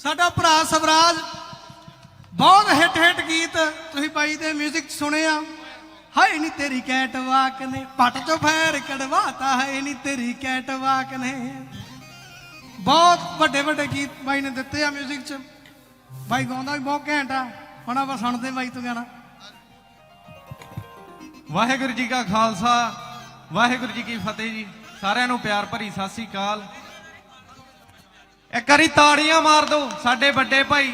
ਸਾਡਾ ਭਰਾ ਸਵਰਾਜ ਬਹੁਤ ਹਿੱਟ ਹਿੱਟ ਗੀਤ ਤੁਸੀਂ ਬਾਈ ਦੇ 뮤직 'ਚ ਸੁਣੇ ਆ ਹਾਏ ਨੀ ਤੇਰੀ ਕੈਟ ਵਾਕ ਨੇ ਪੱਟ ਚੋਂ ਫੈਰ ਕਢਵਾਤਾ ਹੈ ਨੀ ਤੇਰੀ ਕੈਟ ਵਾਕ ਨੇ ਬਹੁਤ ਵੱਡੇ ਵੱਡੇ ਗੀਤ ਬਾਈ ਨੇ ਦਿੱਤੇ ਆ 뮤직 'ਚ ਬਾਈ ਗਾਉਂਦਾ ਵੀ ਬਹੁਤ ਘੈਂਟ ਆ ਹੁਣ ਆਪਾਂ ਸੁਣਦੇ ਬਾਈ ਤੋਂ ਗਾਣਾ ਵਾਹਿਗੁਰੂ ਜੀ ਕਾ ਖਾਲਸਾ ਵਾਹਿਗੁਰੂ ਜੀ ਕੀ ਫਤਿਹ ਜੀ ਸਾਰਿਆਂ ਨੂੰ ਪਿਆਰ ਭਰੀ ਸਤਿ ਸ੍ਰੀ ਅਕਾਲ ਇੱਕ ਵਾਰੀ ਤਾੜੀਆਂ ਮਾਰ ਦਿਓ, ਸਾਡੇ ਵੱਡੇ ਭਾਈ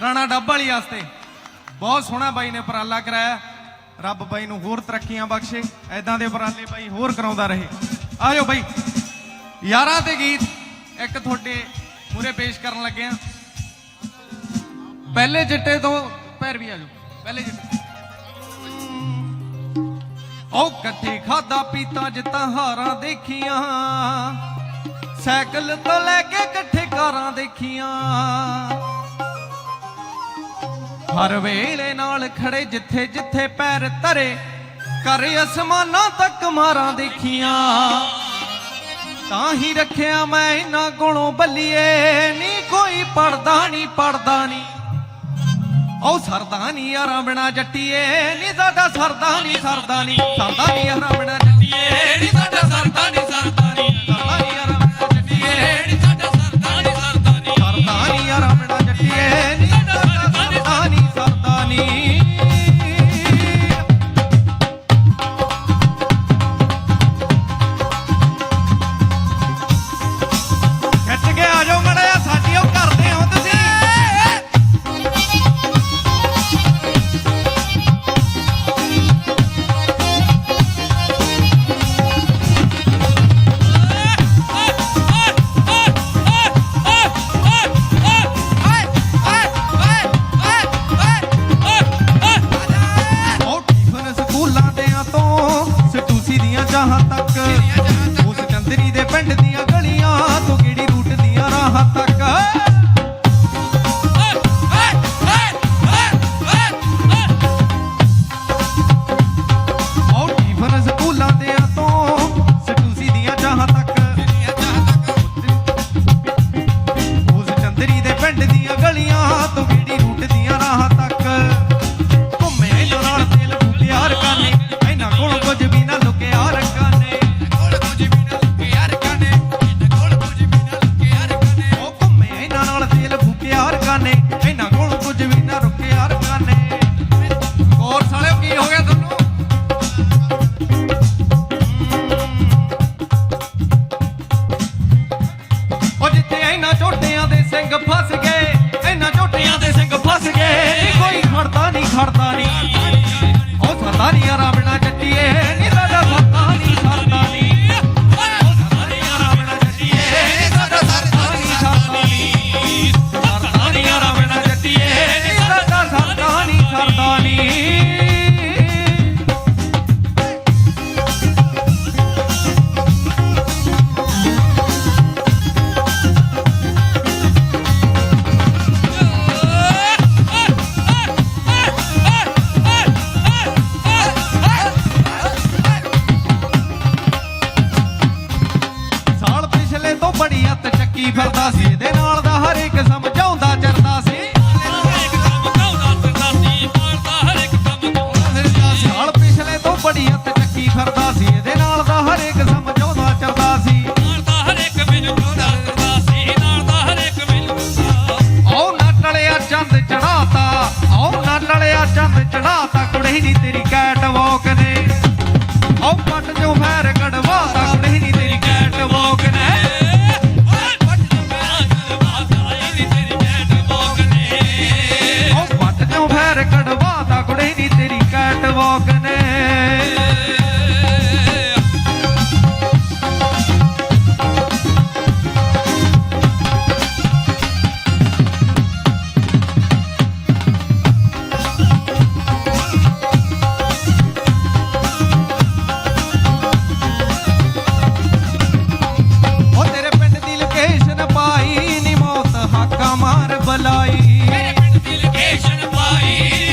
ਰਾਣਾ ਡੱਬ ਵਾਲੀ ਵਾਸਤੇ। ਬਹੁਤ ਸੋਹਣਾ ਬਾਈ ਨੇ ਉਪਰਾਲਾ ਕਰਾਇਆ। ਰੱਬ ਬਾਈ ਨੂੰ ਹੋਰ ਤਰੱਕੀਆਂ ਬਖਸ਼ੇ ਐਦਾਂ ਦੇ ਉਪਰਾਲੇ ਬਾਈ ਹੋਰ ਕਰਾਉਂਦਾ ਰਹੇ। ਆਜੋ ਬਾਈ, ਯਾਰਾਂ ਤੇ ਗੀਤ ਇੱਕ ਤੁਹਾਡੇ ਮੂਰੇ ਪੇਸ਼ ਕਰਨ ਲੱਗੇ ਆ ਪਹਿਲੇ ਚਿੱਟੇ ਤੋਂ ਪੈਰ ਵੀ ਆਜੋ, ਪਹਿਲੇ ਚਿੱਟੇ। ਉਹ ਇਕੱਠੇ ਖਾਦਾ ਪੀਤਾ ਜਿੱਤਾਂ ਹਾਰਾਂ ਦੇਖੀਆਂ। ਸਾਈਕਲ ਤੋਂ ਲੈ ਕੇ ਇਕੱਠੇ ਕਾਰਾਂ ਦੇਖੀਆਂ। ਹਰ ਵੇਲੇ ਨਾਲ ਖੜੇ ਜਿੱਥੇ ਜਿੱਥੇ ਪੈਰ ਧਰੇ ਕਰ ਅਸਮਾਨਾਂ ਤੱਕ ਮਾਰਾਂ ਦੇਖੀਆਂ। ਤਾਂ ਹੀ ਰੱਖਿਆ ਮੈਂ ਇਹਨਾਂ ਕੋਲੋਂ ਬੱਲੀਏ ਨਹੀਂ ਕੋਈ ਪੜਦਾ ਨਹੀਂ ਪੜਦਾ ਨਹੀਂ ਉਹ ਸਰਦਾ ਨਹੀਂ ਯਾਰਾਂ ਬਿਨਾ ਜੱਟੀਏ ਨਹੀਂ ਸਾਡਾ ਸਰਦਾ ਨਹੀਂ ਸਰਦਾ ਨਹੀਂ ਸਰਦਾ ਨਹੀਂ ਯਾਰਾਂ ਬਿਨਾ ਜੱਟੀਏ ਨਹੀਂ ਸਕੂਲਾਂ ਤੋਂ। ਸਟੂਸੀ ਦੀਆਂ ਜਹਾਂ ਤੱਕ। ਉਸ ਚੰਦਰੀ ਦੇ ਪਿੰਡ ਦੀਆਂ ਗਲੀਆਂ ਤੋਂ ਬੜੀ ਹੱਤ ਚੱਕੀ ਫਿਰਦਾ ਸੀ। ਇਹਦੇ ਨਾਲ ਦਾ ਹਰ ਇੱਕ ਸਮਝਾਉਂਦਾ ਚਰਦਾ ਸੀ। ਸਾਲ ਪਿਛਲੇ ਤੋਂ ਬੜੀ ਹੱਤ ਚੱਕੀ ਫਿਰਦਾ ਸੀ। ਇਹਦੇ ਨਾਲ ਦਾ ਹਰ ਇੱਕ ਸਮਝਾਉਂਦਾ ਚਰਦਾ ਸੀ। ਆਉ ਨਾ ਟਲਿਆ ਚੰਦ ਚੜਾਤਾ, ਆਉ ਨਾ ਟਲਿਆ ਚੰਦ ਚੜਾਤਾ।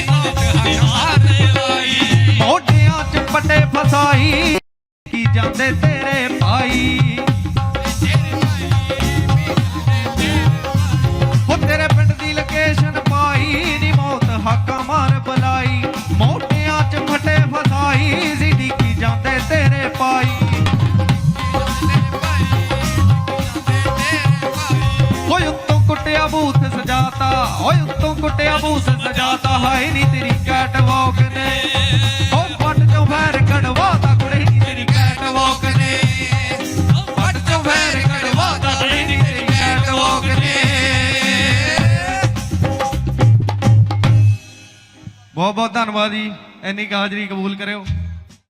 ਹਾਕਾ ਮਾਰ ਬਲਾਈ ਮੋਢਿਆਂ 'ਚ ਪੱਟੇ ਫਸਾਈ ਕੀ ਜਾਂਦੇ ਤੇਰੇ ਭਾਈ ਕੁੱਟਿਆ ਬੂਸ ਸਜਾਤਾ, ਹਾਏ ਨੀ ਤੇਰੀ ਕੈਟ ਵਾਕ ਨੇ। ਹੋ ਪੱਟ ਚੋਂ ਫੈਰ ਕਢਵਾਤਾ ਕੁੜੇ ਨੀ ਤੇਰੀ ਕੈਟ ਵਾਕ ਨੇ। ਪੱਟ ਚੋਂ ਫੈਰ ਕਢਵਾਤਾ ਕੁੜੇ ਨੀ ਤੇਰੀ ਕੈਟ ਵਾਕ ਨੇ। ਬਹੁਤ ਬਹੁਤ ਧੰਨਵਾਦ ਜੀ। ਇੰਨੀ ਕੁ ਹਾਜ਼ਰੀ ਕਬੂਲ ਕਰਿਓ।